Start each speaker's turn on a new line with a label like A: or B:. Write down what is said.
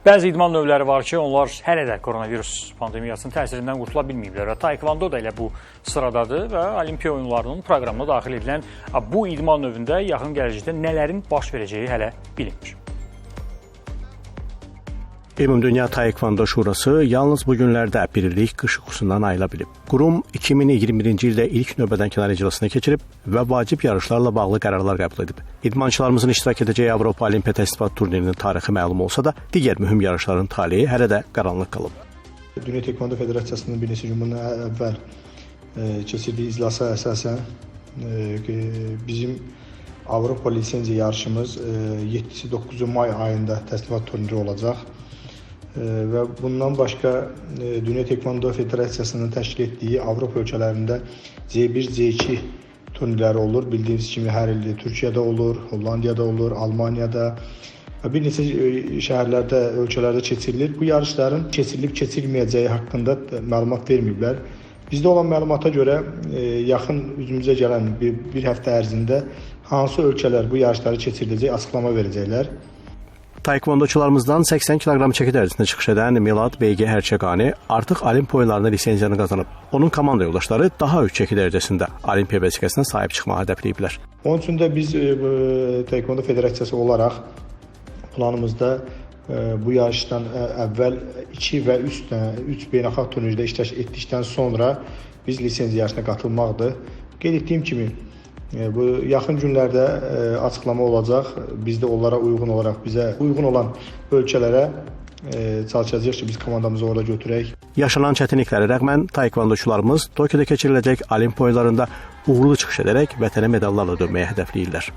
A: Bəzi idman növləri var ki, onlar hələ də koronavirus pandemiyasının təsirindən qurtula bilməyiblər və taekvondo da elə bu sıradadır və Olimpiya oyunlarının proqramına daxil edilən bu idman növündə yaxın gələcəkdə nələrin baş verəcəyi hələ bilinmir.
B: Ümumdünya Taekwondo Şurası yalnız bu günlərdə bir illik qış yuxusundan ayıla bilib. Qurum 2021-ci ildə ilk növbədən kənar iclasını keçirib və vacib yarışlarla bağlı qərarlar qəbul edib. İdmançılarımızın iştirak edəcəyi Avropa Olimpiya Təsnifat turnirinin tarixi məlum olsa da, digər mühüm yarışların taleyi hələ də qaranlıq qalıb.
C: Dünya Tekvando Federasiyasının bir neçə gün bundan əvvəl e, keçirdiyi iclasa əsasən e, bizim Avropa lisenziya yarışımız e, 7-si 9 may ayında təsnifat turniri olacaq və bundan başqa Dünya Tekvando Federasiyasının təşkil etdiyi Avropa ölkələrində C1, C2 turnirləri olur. Bildiyiniz kimi hər il Türkiyədə olur, Hollandiyada olur, Almaniyada və bir neçə şəhərlərdə, ölkələrdə keçirilir. Bu yarışların keçirilib keçirilməyəcəyi haqqında məlumat verməyiblər. Bizdə olan məlumata görə yaxın üzümüzə gələn bir, bir həftə ərzində hansı ölkələr bu yarışları keçiriləcək açıqlama verəcəklər.
B: Taekwondoçularımızdan 80 kiloqram çəki dərəcəsində çıxış edən Milad BG Hərçəqani artıq Olimpiya oyunlarında lisenziyanı qazanıb. Onun komanda yoldaşları daha üç çəki dərəcəsində Olimpiya vəsiqəsinə sahib çıxmağı hədəfləyiblər.
C: Onun üçün də biz e, Taekwondo Federasiyası olaraq planımızda e, bu yarışdan əvvəl 2 və 3 dənə 3 beynəlxalq turnirdə iştirak etdikdən sonra biz lisenziya yarışına qatılmaqdır. Qeyd etdiyim kimi Bu yaxın günlərdə açıqlama olacaq. Biz də onlara uyğun olaraq bizə uyğun olan ölkələrə çalışacağıq ki, biz komandamızı orada götürək.
B: Yaşanan çətinliklərə rəğmən taekvondoçularımız Tokioda keçiriləcək Olimpiya oyunlarında uğurlu çıxış edərək vətənə medallarla dönməyə hədəfləyirlər.